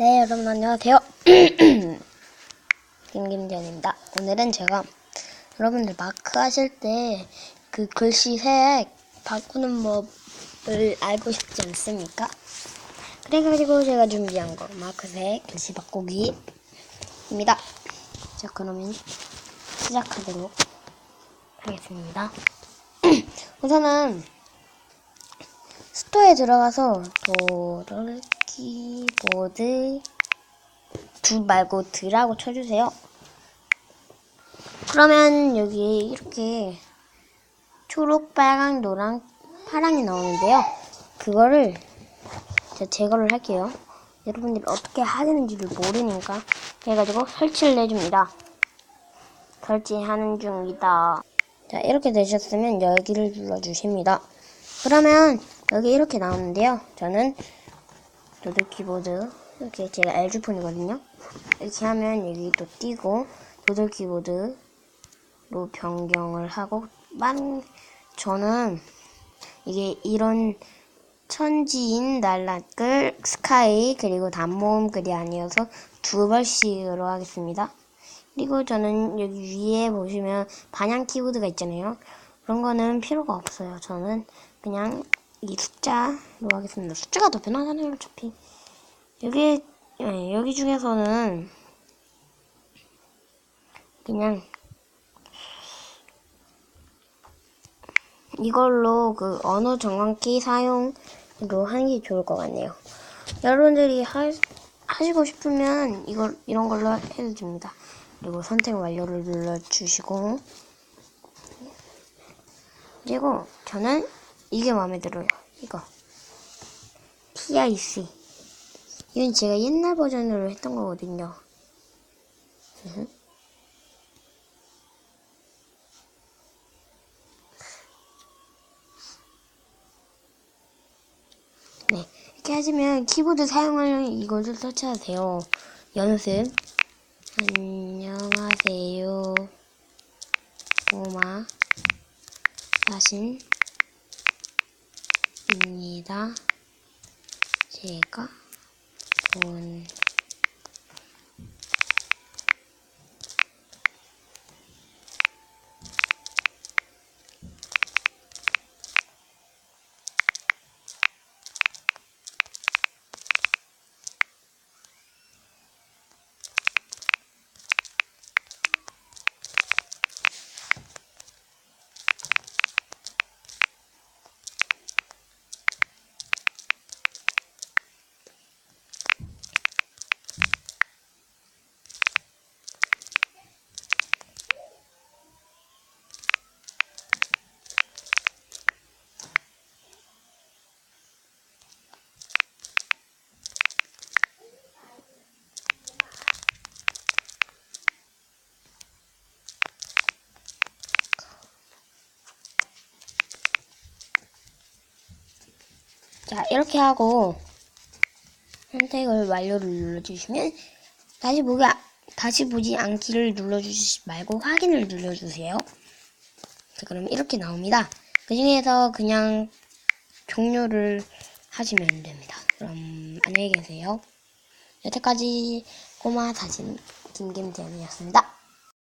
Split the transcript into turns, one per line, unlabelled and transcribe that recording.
네, 여러분 안녕하세요. 김김전입니다. 오늘은 제가 여러분들 마크 하실 때 그 글씨 색 바꾸는 법을 알고 싶지 않습니까? 그래가지고 제가 준비한 거 마크색 글씨 바꾸기입니다. 자, 그러면 시작하도록 하겠습니다. 우선은 스토어에 들어가서 도를 키보드 두 말고 드라고 쳐주세요. 그러면 여기 이렇게 초록, 빨강, 노랑, 파랑이 나오는데요. 그거를 제가 제거를 할게요. 여러분들이 어떻게 하는지를 모르니까 그래가지고 설치를 해줍니다. 설치하는 중이다. 자 이렇게 되셨으면 여기를 눌러주십니다. 그러면 여기 이렇게 나오는데요. 저는 노드 키보드 이렇게 제가 LG 폰이거든요. 이렇게 하면 여기 또 띄고 노드 키보드로 변경을 하고 만 저는 이게 이런 천지인 날라글 스카이 그리고 단모음 글이 아니어서 두 벌씩으로 하겠습니다. 그리고 저는 여기 위에 보시면 반향 키보드가 있잖아요. 그런 거는 필요가 없어요. 저는 그냥 이 숫자로 하겠습니다. 숫자가 더 편하잖아요, 어차피. 여기, 예, 여기 중에서는 그냥 이걸로 그 언어 정확히 사용으로 하는 게 좋을 것 같네요. 여러분들이 하, 하시고 싶으면 이걸 이런 걸로 해도 됩니다. 그리고 선택 완료를 눌러주시고 그리고 저는 이게 마음에 들어요. 이거 PIC 이건 제가 옛날 버전으로 했던 거거든요. 네, 이렇게 하시면 키보드 사용하려면 이것을 설치하세요. 연습. 안녕하세요. 오마 사신 입니다. 제가 본 자, 이렇게 하고 선택을 완료를 눌러주시면 다시 보기 아- 다시 보지 않기를 눌러주시지 말고 확인을 눌러주세요. 자, 그럼 이렇게 나옵니다. 그 중에서 그냥 종료를 하시면 됩니다. 그럼 안녕히 계세요. 여태까지 꼬마 사진 김김태현이었습니다.